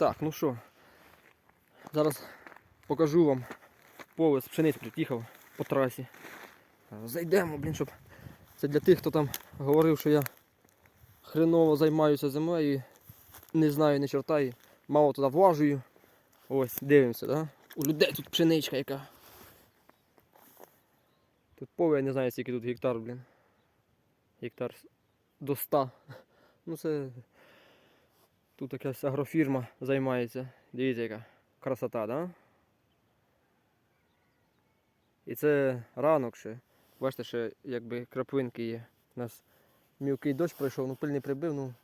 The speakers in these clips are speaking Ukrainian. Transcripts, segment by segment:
Так, ну що, зараз покажу вам поле пшениці тут по трасі. Зайдемо, блін, щоб. Це для тих, хто там говорив, що я хреново займаюся землею, не знаю ні черта і мало туди влажую. Ось, дивимося, да? У людей тут пшеничка яка. Тут поле, я не знаю, скільки тут гектар, блін. Гектар до 100. Ну це Тут якась агрофірма займається. Дивіться, яка красота, да? І це ранок ще. Бачите, ще якби краплинки є. У нас мілкий дощ пройшов, ну пиль не прибив, ну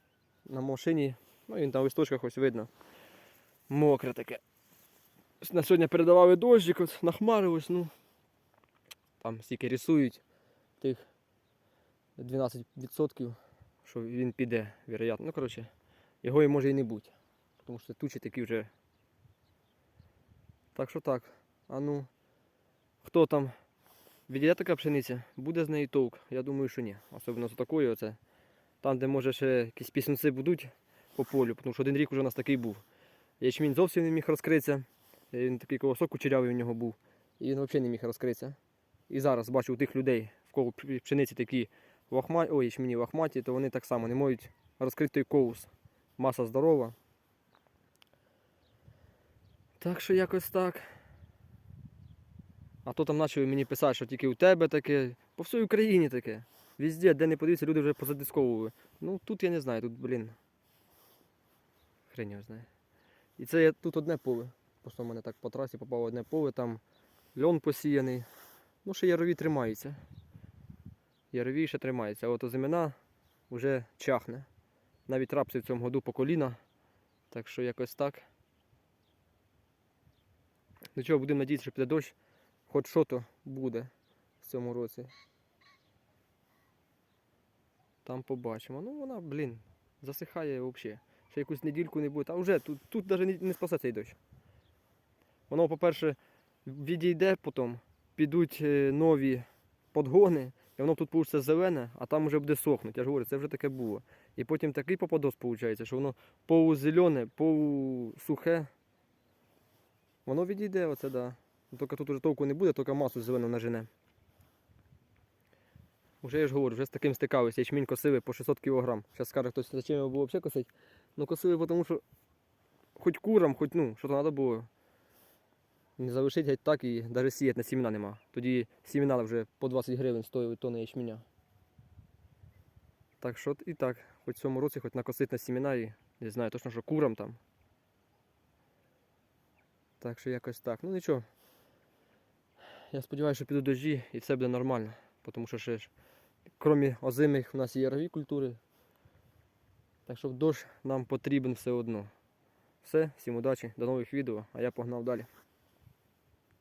на машині, ну він там в листочках ось видно. Мокре таке. На сьогодні передавали дощик, от нахмарилось, ну. Там стільки рисують тих 12%, що він піде, вероятно. Ну, коротше. Його і може і не бути. Тому що тучі такі вже. Так що так. А ну, хто там відійде така пшениця, буде з неї толк. Я думаю, що ні. Особливо з такою оце. Там, де може ще якісь пісенці будуть по полю, тому що один рік вже у нас такий був. Ячмінь зовсім не міг розкритися. Він такий колосок кучерявий у нього був. І він взагалі не міг розкритися. І зараз бачу у тих людей, в кого пшениці такі лохматі, ой, ячмені лохматі, то вони так само не можуть розкрити той коус маса здорова. Так що якось так. А то там почали мені писати, що тільки у тебе таке, по всій Україні таке. Везде, де не подивися, люди вже позадисковували. Ну тут я не знаю, тут, блін. Хрень його знає. І це я тут одне поле. Просто в мене так по трасі попало одне поле, там льон посіяний. Ну, ще ярові тримаються. Ярові ще тримаються, а от озимина вже чахне. Навіть рапси в цьому году по коліна. Так що якось так. До чого будемо надіятися, що піде дощ, хоч що то буде в цьому році. Там побачимо. Ну вона, блін, засихає взагалі. Ще якусь недільку не буде. А вже тут, тут навіть не, спасе цей дощ. Воно, по-перше, відійде потім, підуть е, нові подгони, і воно тут вийде зелене, а там вже буде сохнути. Я ж говорю, це вже таке було. І потім такий попадос виходить, що воно полузелене, полусухе. Воно відійде, оце да. Ну, Тільки тут вже толку не буде, тільки масу зелену нажене. Уже я ж говорю, вже з таким стикався. Ячмінь косили по 600 кг. Зараз скаже хтось, зачем його було взагалі косити. Ну косили, тому що хоч курам, хоч ну, що то треба було. Не залишити геть так і навіть сіяти на сімена нема. Тоді сімена вже по 20 гривень стоїли тонни ячменя. Так що і так, хоч в цьому році, хоч накосити на сімена і не знаю точно, що курам там. Так що якось так. Ну нічого. Я сподіваюся, що підуть дожді і все буде нормально. Тому що ще ж, крім озимих, у нас є ярові культури. Так що дощ нам потрібен все одно. Все, всім удачі, до нових відео, а я погнав далі.